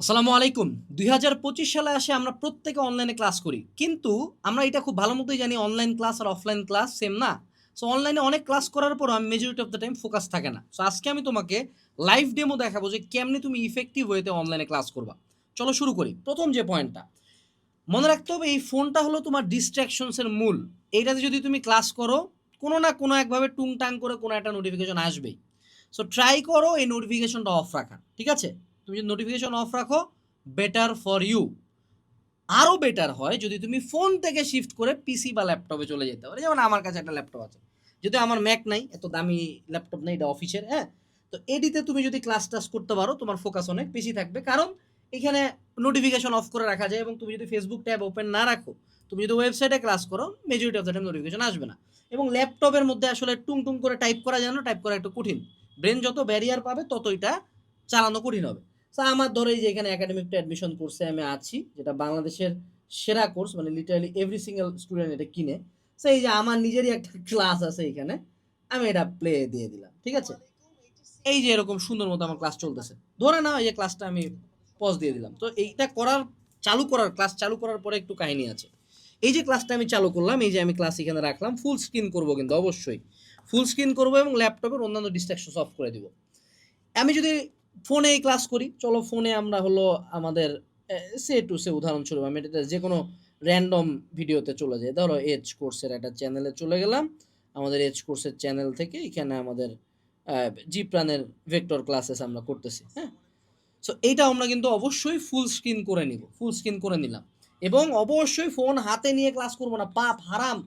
আসসালামু আলাইকুম। দুই হাজার পঁচিশ সালে আসে আমরা প্রত্যেকে অনলাইনে ক্লাস করি। কিন্তু আমরা এটা খুব ভালো মতোই জানি অনলাইন ক্লাস আর অফলাইন ক্লাস সেম না। সো অনলাইনে অনেক ক্লাস করার পরও আমি majority of the time focus থাকে না। সো আজকে আমি তোমাকে লাইভ ডেমো দেখাবো যে কেমনি তুমি ইফেক্টিভ ওয়েতে অনলাইনে ক্লাস করবা। চলো শুরু করি। প্রথম যে পয়েন্টটা মনে রাখতে হবে এই ফোনটা হলো তোমার ডিস্ট্র্যাকশনসের মূল। এইটাতে যদি তুমি ক্লাস করো, কোনো না কোনো একভাবে টুংটাং করে কোনো একটা নোটিফিকেশন আসবেই। সো ট্রাই করো এই নোটিফিকেশনটা অফ রাখা ঠিক আছে? তুমি যদি নোটিফিকেশন অফ রাখো বেটার ফর ইউ আরও বেটার হয় যদি তুমি ফোন থেকে শিফট করে পিসি বা ল্যাপটপে চলে যেতে পারো। যেমন আমার কাছে একটা ল্যাপটপ আছে। যদি আমার ম্যাক নাই, এত দামি ল্যাপটপ নেই, এটা অফিসের হ্যাঁ? তো এডিতে তুমি যদি ক্লাস টাস করতে পারো, তোমার ফোকাস অনেক বেশি থাকবে। কারণ এখানে নোটিফিকেশন অফ করে রাখা যায় এবং তুমি যদি ফেসবুক ট্যাব ওপেন না রাখো, তুমি যদি ওয়েবসাইটে ক্লাস করো majority of the time notification আসবে না। এবং ল্যাপটপের মধ্যে আসলে টুং টুং করে টাইপ করা যায় না টাইপ করা একটু কঠিন। ব্রেন যত ব্যারিয়ার পাবে তত এটা চালানো কঠিন হবে। তো আমার ধরো যে এখানে একাডেমিকটা অ্যাডমিশন কোর্সে আমি আছি, যেটা বাংলাদেশের সেরা কোর্স মানে লিটারালি এভরি সিঙ্গেল স্টুডেন্ট এটা কিনে। সো এই যে আমার নিজেরই একটা ক্লাস আছে এখানে, আমি এটা প্লে দিয়ে দিলাম, ঠিক আছে? এই যে এরকম সুন্দর মতো আমার ক্লাস চলতেছে। ধরে নাও এই যে ক্লাসটা আমি পজ দিয়ে দিলাম। তো এইটা করার, চালু করার ক্লাস চালু করার পরে একটু কাহিনী আছে। এই যে ক্লাসটা আমি চালু করলাম, এই যে আমি ক্লাস এখানে রাখলাম ফুল স্ক্রিন করব কিন্তু অবশ্যই। ফুল স্ক্রিন করব এবং ল্যাপটপের অন্যান্য ডিস্ট্রাকশন অফ করে দিব। আমি যদি ফোনে ক্লাস করি। চলো ফোনে আমরা হলো আমাদের সে টু সে উদাহরণস্বরূপ, আমি এটা যে কোনো র্যান্ডম ভিডিওতে চলে যাই। ধরো এজ কোর্সের একটা চ্যানেলে চলে গেলাম। আমাদের এজ কোর্সের চ্যানেল থেকে এখানে আমাদের জি প্রাণের ভেক্টর ক্লাসেস আমরা করতেছি হ্যাঁ? সো এইটা আমরা কিন্তু অবশ্যই ফুল স্ক্রিন করে নিব ফুল স্ক্রিন করে নিলাম। এবং অবশ্যই ফোন হাতে নিয়ে ক্লাস করব না। পাপ হারাম!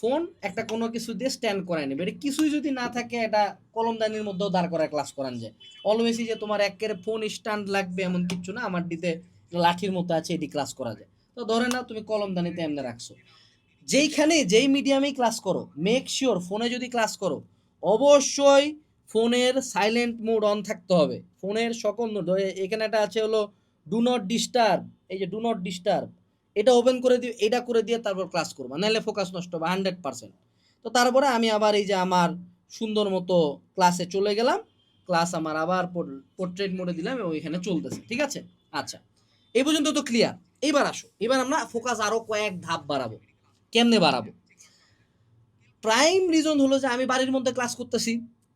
ফোন একটা কোনো কিছু দিয়ে স্ট্যান্ড করায় নেবে। এটা কিছুই যদি না থাকে, এটা কলমদানির মধ্যেও দাঁড় করায় ক্লাস করান যায়। অলওয়েজই যে তোমার একের ফোন স্ট্যান্ড লাগবে এমন কিছু না আমার দিতে লাঠির মতো আছে, এটি ক্লাস করা যায়। তো ধরে নাও, তুমি কলমদানিতে এমনি রাখছো। যেইখানে, যেই মিডিয়ামেই ক্লাস করো মেক শিওর ফোনে যদি ক্লাস করো, অবশ্যই ফোনের সাইলেন্ট মোড অন থাকতে হবে। ফোনের সকল এখানে একটা আছে হলো ডু নট ডিস্টার্ব এই যে ডু নট ডিস্টার্ব এটা ওপেন করে দিয়ে, এটা করে দিয়ে তারপর ক্লাস করব। নাহলে ফোকাস নষ্ট হবে হান্ড্রেড পার্সেন্ট তো তারপরে আমি আবার এই যে আমার সুন্দর মতো ক্লাসে চলে গেলাম। ক্লাস আমার আবার পোর্ট্রেট মোডে দিলাম এবং এখানে চলতেছে, ঠিক আছে? আচ্ছা এই পর্যন্ত তো ক্লিয়ার এবার আসো, এবার আমরা ফোকাস আরও কয়েক ধাপ বাড়াবো। কেমনে বাড়াবো? প্রাইম রিজন হলো যে আমি বাড়ির মধ্যে ক্লাস করতেছি।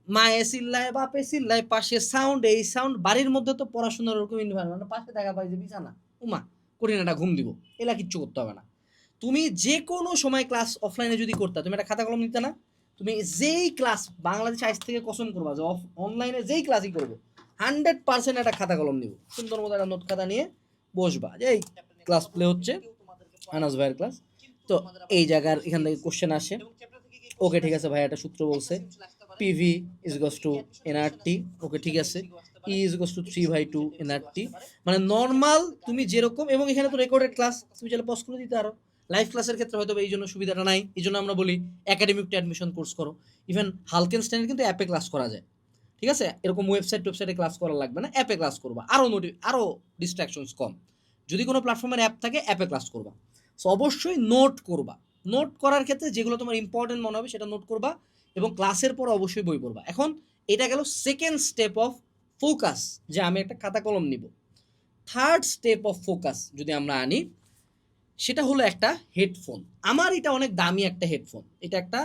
মায়ে চিল্লায় বাপে চিল্লায় পাশে সাউন্ড এই সাউন্ড বাড়ির মধ্যে তো পড়াশোনার ওরকম ইনভারমেন্ট পাশে দেখা পাই যে বিছানা। উমা কঠিন একটা ঘুম দিব। এলা কিচ্ছু করতে হবে না। তুমি যে কোনো সময় ক্লাস অফলাইনে যদি করতে, তুমি একটা খাতা কলম নিতে না, তুমি যেই ক্লাস বাংলাদেশ আইস থেকে কসম করবা যে অফ অনলাইনে যেই ক্লাসই করব হান্ড্রেড পার্সেন্ট একটা খাতা কলম নিব। সুন্দর মতো একটা নোট খাতা নিয়ে বসবা। যে এই ক্লাস প্লে হচ্ছে, আনাস ভাইয়ের ক্লাস তো এই জায়গার এখান থেকে কোশ্চেন আসে। ওকে ঠিক আছে ভাই একটা সূত্র বলছে। PV is goes to NRT okay ঠিক আছে। Is goes to three by two NRT মানে নর্মাল তুমি যেরকম, এবং এখানে তো রেকর্ডেড ক্লাস তুমি চাইলে পজ করে দিতে আরও লাইভ ক্লাসের ক্ষেত্রে হয়তো এই জন্য সুবিধাটা নাই, এই জন্য আমরা বলি একাডেমিক অ্যাডমিশন কোর্স করো। ইভেন হালকেন স্ট্যান্ডার্ড কিন্তু অ্যাপে ক্লাস করা যায়। ঠিক আছে? এরকম ওয়েবসাইট ওয়েবসাইটে ক্লাস করা লাগবে না অ্যাপে ক্লাস করবা। আরও নোটি আরও ডিস্ট্রাকশনস কম। যদি কোনো প্ল্যাটফর্মের অ্যাপ থাকে অ্যাপে ক্লাস করবা। সো অবশ্যই নোট করবা। নোট করার ক্ষেত্রে যেগুলো তোমার ইম্পর্টেন্ট মনে হবে, সেটা নোট করবা এবং ক্লাসের পর অবশ্যই বই পড়বা। এখন, এটা গেল সেকেন্ড স্টেপ অফ ফোকাস, যে আমি একটা খাতা কলম নিব। থার্ড স্টেপ অফ ফোকাস যদি আমরা আনি, সেটা হলো একটা হেডফোন আমার এটা অনেক দামি একটা হেডফোন এটা একটা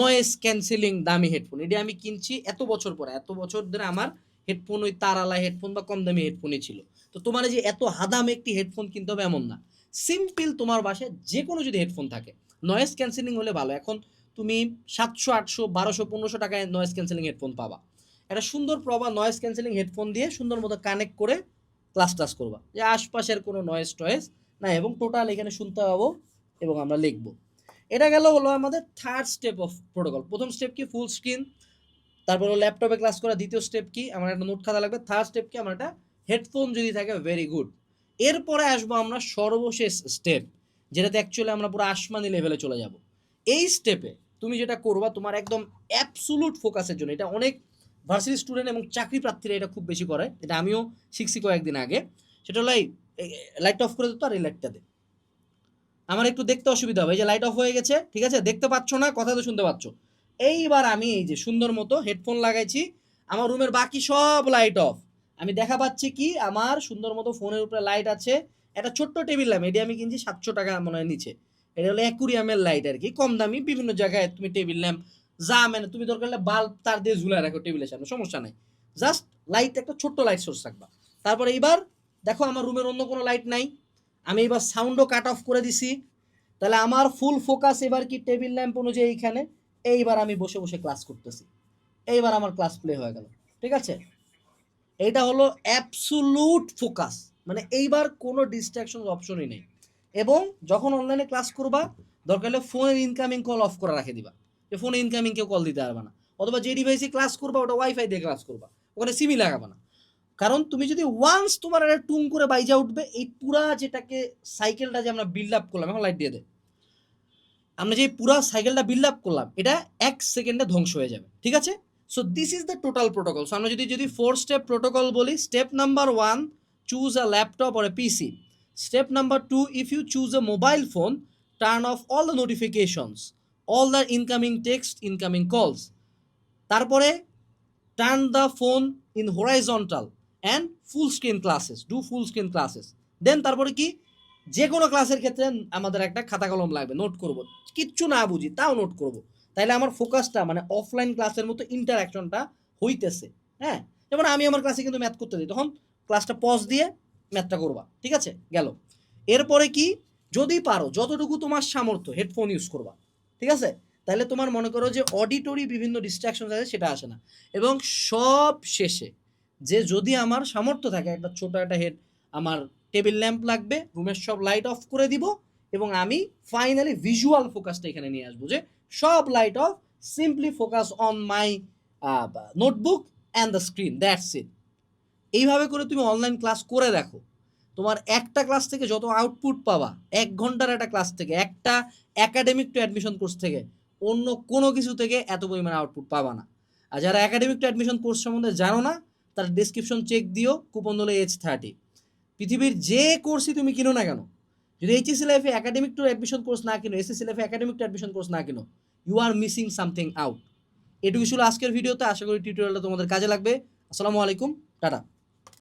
নয়েজ ক্যান্সেলিং দামি হেডফোন এটা আমি কিনছি এত বছর পরে। এত বছর ধরে আমার হেডফোন ওই তারালা হেডফোন বা কম দামি হেডফোনই ছিল। তো তোমার যে এত হাদাম একটি হেডফোন কিনতে হবে এমন না। সিম্পল তোমার বাসায় যে কোনো যদি হেডফোন থাকে। নয়েজ ক্যান্সেলিং হলে ভালো। এখন তুমি সাতশো, আটশো, বারোশো, পনেরোশো টাকায় নয়েজ ক্যান্সেলিং হেডফোন পাবা। একটা সুন্দর প্রবা নয়েজ ক্যান্সেলিং হেডফোন দিয়ে সুন্দর মতো কানেক্ট করে ক্লাস টাস করবা। যে আশপাশের কোনো নয়েজ টয়েস না এবং টোটাল এখানে শুনতে পাবো এবং আমরা লিখব। এটা গেল হলো আমাদের থার্ড স্টেপ অফ প্রোটোকল প্রথম স্টেপ কি? ফুল স্ক্রিন তারপর ল্যাপটপে ক্লাস করা দ্বিতীয় স্টেপ কি? আমার একটা নোট খাতা লাগবে। থার্ড স্টেপ কি? আমার একটা হেডফোন যদি থাকে ভেরি গুড এরপরে আসব আমরা সর্বশেষ স্টেপ যেটাতে অ্যাকচুয়ালি আমরা পুরো আসমানি লেভেলে চলে যাব। এই স্টেপে তুমি যেটা করবা, তোমার একদম অ্যাবসুলুট ফোকাসের জন্য, এটা অনেক ভার্সিটি স্টুডেন্ট এবং চাকরি প্রার্থীরা এটা খুব বেশি করে এটা আমিও শিখছি কয়েকদিন আগে। সেটা হলো লাইট অফ করে দিত আর এই লাইটটা দে। আমার একটু দেখতে অসুবিধা হবে, এই যে লাইট অফ হয়ে গেছে, ঠিক আছে? দেখতে পাচ্ছ না, কথা তো শুনতে পাচ্ছ। এইবার আমি এই যে সুন্দর মতো হেডফোন লাগাইছি, আমার রুমের বাকি সব লাইট অফ আমি দেখা পাচ্ছি কি, আমার সুন্দর মতো ফোনের উপরে লাইট আছে। একটা ছোট্ট টেবিল ল্যাম্প এটি আমি কিনছি সাতশো টাকা মনে হয় নিচে। এটা হলো অ্যাকুরিয়ামের লাইট আর কি, কম দামি, বিভিন্ন জায়গায় তুমি টেবিল ল্যাম্প যা মানে তুমি দরকার হলে বাল্ব তার দিয়ে ঝুলে রাখো টেবিলের সামনে, সমস্যা নাই। জাস্ট লাইট একটা ছোট্ট লাইট সোর্স রাখবা। তারপরে এইবার দেখো আমার রুমের অন্য কোনো লাইট নাই। আমি এবার সাউন্ডও কাট অফ করে দিছি। তাহলে আমার ফুল ফোকাস এবার কি টেবিল ল্যাম্প অনুযায়ী এইখানে? এইবার আমি বসে বসে ক্লাস করতেছি। এইবার আমার ক্লাস প্লে হয়ে গেল। ঠিক আছে? এটা হলো অ্যাবসুলুট ফোকাস মানে এইবার কোনো ডিস্ট্রাকশন অপশনই নেই। এবং যখন অনলাইনে ক্লাস করবা, দরকার হলে ফোনের ইনকামিং কল অফ করে রাখে দিবা। যে ফোনে ইনকামিং কেউ কল দিতে পারবে না। অথবা যে ডিভাইসে ক্লাস করবা, ওটা ওয়াইফাই দিয়ে ক্লাস করবা। ওখানে সিমি লাগাবে না। কারণ তুমি যদি ওয়ান্স তোমার একটা টুং করে বাইজা উঠবে, এই পুরা যেটাকে সাইকেলটা যে আমরা বিল্ড আপ করলাম, এখন লাইট দিয়ে দে। আমরা যে পুরা সাইকেলটা বিল্ড আপ করলাম, এটা এক সেকেন্ডে ধ্বংস হয়ে যাবে। ঠিক আছে? So this is the total protocol so আমরা যদি যদি ফোর স্টেপ প্রোটোকল বলি step number one choose a laptop or a PC step number two if you choose a mobile phone turn off all the notifications all the incoming text incoming calls তারপরে turn the phone in horizontal and full screen classes do full screen classes then তারপরে কি? যে কোনো ক্লাসের ক্ষেত্রে আমাদের একটা খাতা কলম লাগবে নোট করব। কিচ্ছু না বুঝি, তাও নোট করব। তাইলে আমার ফোকাসটা মানে অফলাইন ক্লাসের মতো ইন্টারাকশনটা হইতেছে হ্যাঁ? যেমন আমি আমার ক্লাসে কিন্তু ম্যাথ করতে দিই তখন ক্লাসটা পজ দিয়ে ম্যাথটা করবা, ঠিক আছে? গেল। এরপরে কি? যদি পারো, যতটুকু তোমার সামর্থ্য হেডফোন ইউজ করবা। ঠিক আছে? তাহলে তোমার মনে করো যে অডিটরি বিভিন্ন ডিস্ট্রাকশন আছে, সেটা আসে না। এবং সব শেষে যে যদি আমার সামর্থ্য থাকে, একটা ছোট একটা হেড আমার টেবিল ল্যাম্প লাগবে রুমের সব লাইট অফ করে দিব এবং আমি ফাইনালি ভিজুয়াল ফোকাসটা এখানে নিয়ে আসব যে সব light off simply focus on my notebook and the screen that's it এইভাবে করে তুমি অনলাইন ক্লাস করে দেখো। তোমার একটা ক্লাস থেকে যত আউটপুট পাবা, এক ঘণ্টার একটা ক্লাস থেকে, একটা একাডেমিক টু অ্যাডমিশন কোর্স থেকে, অন্য কোনো কিছু থেকে এত পরিমাণে আউটপুট পাবা না। আর যারা একাডেমিক টু অ্যাডমিশন কোর্স সম্বন্ধে জানো না, তার ডিসক্রিপশন চেক দিও কুপন হলো এইচ থার্টি পৃথিবীর যে কোর্সই তুমি কিনো না কেন, যদি এইচএসসি লাইফে একাডেমিক টু অ্যাডমিশন কোর্স না কিনো এসএসসি লাইফে একাডেমিক টু অ্যাডমিশন কোর্স না কিনো you are missing something out এটুকু ছিল আজকের ভিডিওতে আশা করি টিউটোরিয়ালটা তোমাদের কাজে লাগবে। আসসালামু আলাইকুম, টাটা।